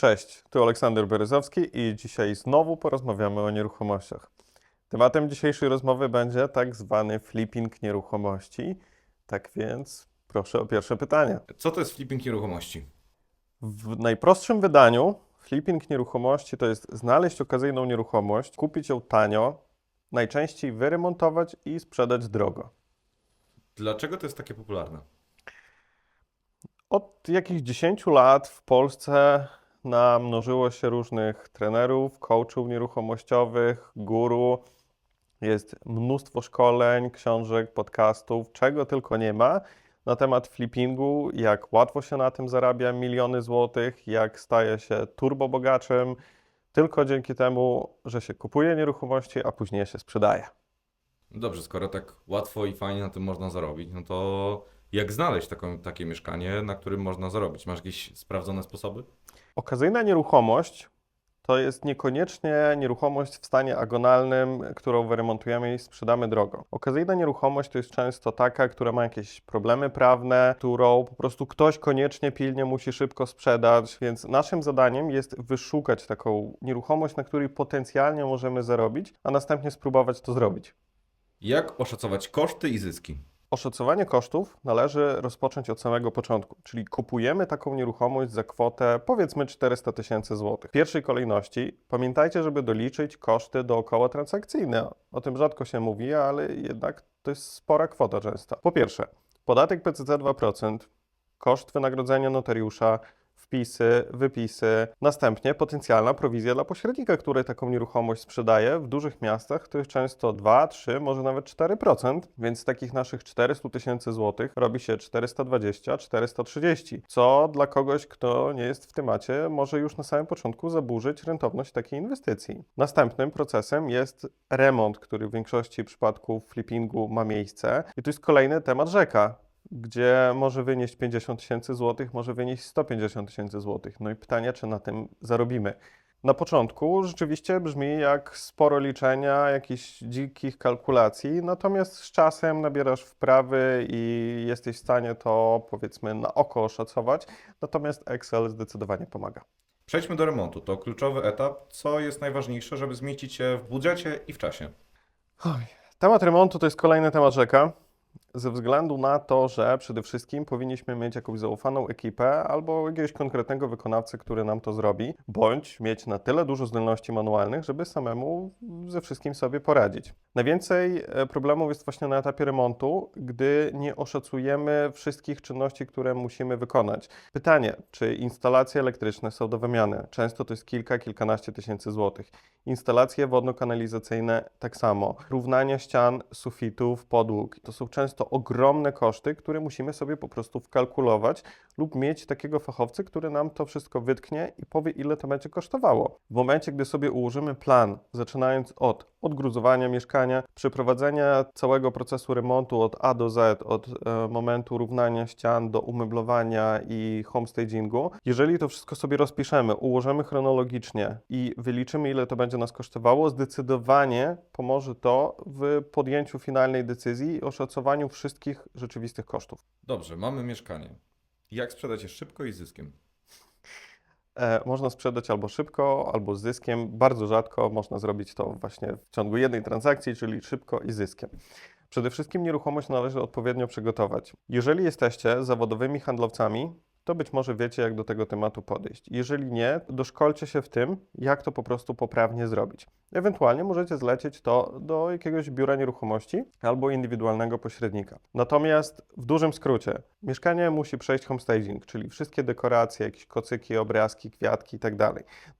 Cześć, tu Aleksander Beryzowski i dzisiaj znowu porozmawiamy o nieruchomościach. Tematem dzisiejszej rozmowy będzie tak zwany flipping nieruchomości. Tak więc proszę o pierwsze pytanie. Co to jest flipping nieruchomości? W najprostszym wydaniu flipping nieruchomości to jest znaleźć okazyjną nieruchomość, kupić ją tanio, najczęściej wyremontować i sprzedać drogo. Dlaczego to jest takie popularne? Od jakichś 10 lat w Polsce namnożyło się różnych trenerów, coachów nieruchomościowych, guru. Jest mnóstwo szkoleń, książek, podcastów, czego tylko nie ma na temat flippingu, jak łatwo się na tym zarabia miliony złotych, jak staje się turbobogaczem, tylko dzięki temu, że się kupuje nieruchomości, a później się sprzedaje. Dobrze, skoro tak łatwo i fajnie na tym można zarobić, no to jak znaleźć taką, takie mieszkanie, na którym można zarobić? Masz jakieś sprawdzone sposoby? Okazyjna nieruchomość to jest niekoniecznie nieruchomość w stanie agonalnym, którą wyremontujemy i sprzedamy drogo. Okazyjna nieruchomość to jest często taka, która ma jakieś problemy prawne, którą po prostu ktoś koniecznie pilnie musi szybko sprzedać, więc naszym zadaniem jest wyszukać taką nieruchomość, na której potencjalnie możemy zarobić, a następnie spróbować to zrobić. Jak oszacować koszty i zyski? Oszacowanie kosztów należy rozpocząć od samego początku, czyli kupujemy taką nieruchomość za kwotę powiedzmy 400 tysięcy złotych. W pierwszej kolejności pamiętajcie, żeby doliczyć koszty dookoła transakcyjne. O tym rzadko się mówi, ale jednak to jest spora kwota często. Po pierwsze, podatek PCC 2%, koszt wynagrodzenia notariusza, wpisy, wypisy, następnie potencjalna prowizja dla pośrednika, który taką nieruchomość sprzedaje. W dużych miastach to jest często 2, 3, może nawet 4%, więc z takich naszych 400 tysięcy złotych robi się 420, 430, co dla kogoś, kto nie jest w temacie, może już na samym początku zaburzyć rentowność takiej inwestycji. Następnym procesem jest remont, który w większości przypadków flippingu ma miejsce i to jest kolejny temat rzeka gdzie może wynieść 50 tysięcy złotych, może wynieść 150 tysięcy złotych. No i pytanie, czy na tym zarobimy. Na początku rzeczywiście brzmi jak sporo liczenia, jakichś dzikich kalkulacji, natomiast z czasem nabierasz wprawy i jesteś w stanie to powiedzmy na oko oszacować, natomiast Excel zdecydowanie pomaga. Przejdźmy do remontu. To kluczowy etap. Co jest najważniejsze, żeby zmieścić się w budżecie i w czasie? Oj, Temat remontu to jest kolejny temat rzeka. Ze względu na to, że przede wszystkim powinniśmy mieć jakąś zaufaną ekipę albo jakiegoś konkretnego wykonawcę, który nam to zrobi, bądź mieć na tyle dużo zdolności manualnych, żeby samemu ze wszystkim sobie poradzić. Najwięcej e, problemów jest właśnie na etapie remontu, gdy nie oszacujemy wszystkich czynności, które musimy wykonać. Pytanie, czy instalacje elektryczne są do wymiany? Często to jest kilka, kilkanaście tysięcy złotych. Instalacje wodno-kanalizacyjne tak samo. Równania ścian, sufitów, podłóg. To są często ogromne koszty, które musimy sobie po prostu wkalkulować lub mieć takiego fachowca, który nam to wszystko wytknie i powie, ile to będzie kosztowało. W momencie, gdy sobie ułożymy plan, zaczynając od odgruzowania mieszkania, przeprowadzenia całego procesu remontu od A do Z, od e, momentu równania ścian do umeblowania i homestagingu, jeżeli to wszystko sobie rozpiszemy, ułożymy chronologicznie i wyliczymy, ile to będzie nas kosztowało, zdecydowanie pomoże to w podjęciu finalnej decyzji i oszacowaniu wszystkich rzeczywistych kosztów. Dobrze, mamy mieszkanie. Jak sprzedać je szybko i z zyskiem? E, można sprzedać albo szybko, albo z zyskiem. Bardzo rzadko można zrobić to właśnie w ciągu jednej transakcji, czyli szybko i zyskiem. Przede wszystkim nieruchomość należy odpowiednio przygotować. Jeżeli jesteście zawodowymi handlowcami, to być może wiecie, jak do tego tematu podejść. Jeżeli nie, doszkolcie się w tym, jak to po prostu poprawnie zrobić. Ewentualnie możecie zlecieć to do jakiegoś biura nieruchomości albo indywidualnego pośrednika. Natomiast w dużym skrócie, mieszkanie musi przejść homestaging, czyli wszystkie dekoracje, jakieś kocyki, obrazki, kwiatki itd.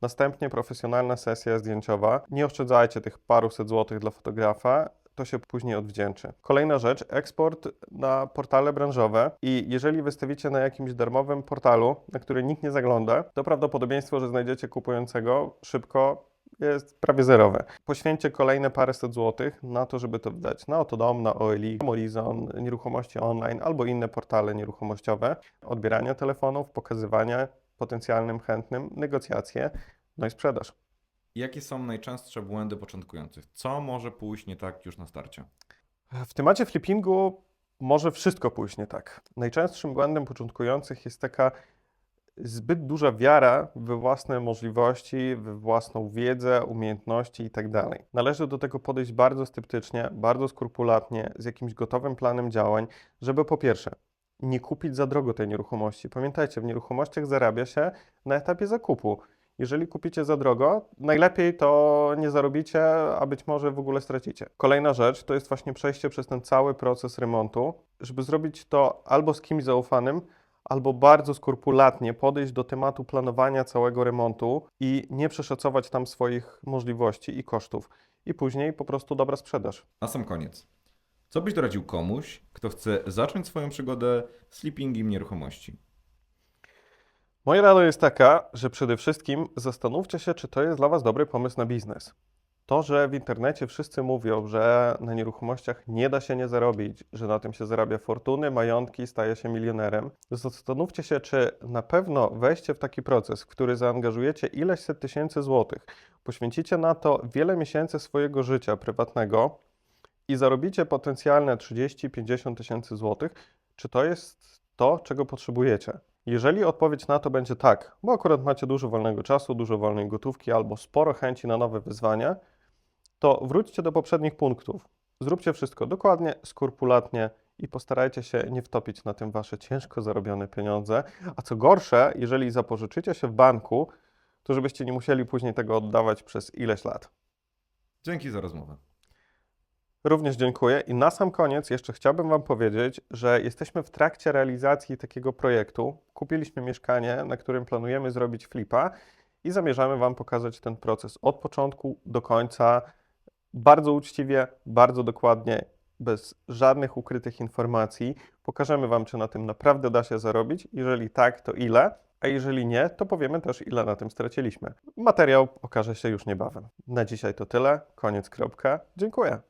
Następnie profesjonalna sesja zdjęciowa. Nie oszczędzajcie tych paruset złotych dla fotografa, to się później odwdzięczy. Kolejna rzecz, eksport na portale branżowe i jeżeli wystawicie na jakimś darmowym portalu, na który nikt nie zagląda, to prawdopodobieństwo, że znajdziecie kupującego szybko jest prawie zerowe. Poświęćcie kolejne paręset złotych na to, żeby to wydać na Autodom, na OLX, Morizon, nieruchomości online albo inne portale nieruchomościowe. Odbierania telefonów, pokazywania potencjalnym chętnym, negocjacje, no i sprzedaż. Jakie są najczęstsze błędy początkujących? Co może pójść nie tak już na starcie? W temacie flippingu może wszystko pójść nie tak. Najczęstszym błędem początkujących jest taka zbyt duża wiara we własne możliwości, we własną wiedzę, umiejętności itd. Należy do tego podejść bardzo sceptycznie, bardzo skrupulatnie, z jakimś gotowym planem działań, żeby po pierwsze nie kupić za drogo tej nieruchomości. Pamiętajcie, w nieruchomościach zarabia się na etapie zakupu. Jeżeli kupicie za drogo, najlepiej to nie zarobicie, a być może w ogóle stracicie. Kolejna rzecz to jest właśnie przejście przez ten cały proces remontu, żeby zrobić to albo z kimś zaufanym, albo bardzo skrupulatnie podejść do tematu planowania całego remontu i nie przeszacować tam swoich możliwości i kosztów. I później po prostu dobra sprzedaż. Na sam koniec. Co byś doradził komuś, kto chce zacząć swoją przygodę z flippingiem nieruchomości? Moja rada jest taka, że przede wszystkim zastanówcie się, czy to jest dla Was dobry pomysł na biznes. To, że w internecie wszyscy mówią, że na nieruchomościach nie da się nie zarobić, że na tym się zarabia fortuny, majątki, staje się milionerem, zastanówcie się, czy na pewno wejście w taki proces, w który zaangażujecie ileś set tysięcy złotych, poświęcicie na to wiele miesięcy swojego życia prywatnego i zarobicie potencjalne 30-50 tysięcy złotych, czy to jest to, czego potrzebujecie. Jeżeli odpowiedź na to będzie tak, bo akurat macie dużo wolnego czasu, dużo wolnej gotówki albo sporo chęci na nowe wyzwania, to wróćcie do poprzednich punktów. Zróbcie wszystko dokładnie, skrupulatnie i postarajcie się nie wtopić na tym wasze ciężko zarobione pieniądze. A co gorsze, jeżeli zapożyczycie się w banku, to żebyście nie musieli później tego oddawać przez ileś lat. Dzięki za rozmowę. Również dziękuję. I na sam koniec jeszcze chciałbym Wam powiedzieć, że jesteśmy w trakcie realizacji takiego projektu. Kupiliśmy mieszkanie, na którym planujemy zrobić flipa i zamierzamy Wam pokazać ten proces od początku do końca, bardzo uczciwie, bardzo dokładnie, bez żadnych ukrytych informacji. Pokażemy Wam, czy na tym naprawdę da się zarobić. Jeżeli tak, to ile? A jeżeli nie, to powiemy też, ile na tym straciliśmy. Materiał okaże się już niebawem. Na dzisiaj to tyle. Koniec, kropka. Dziękuję.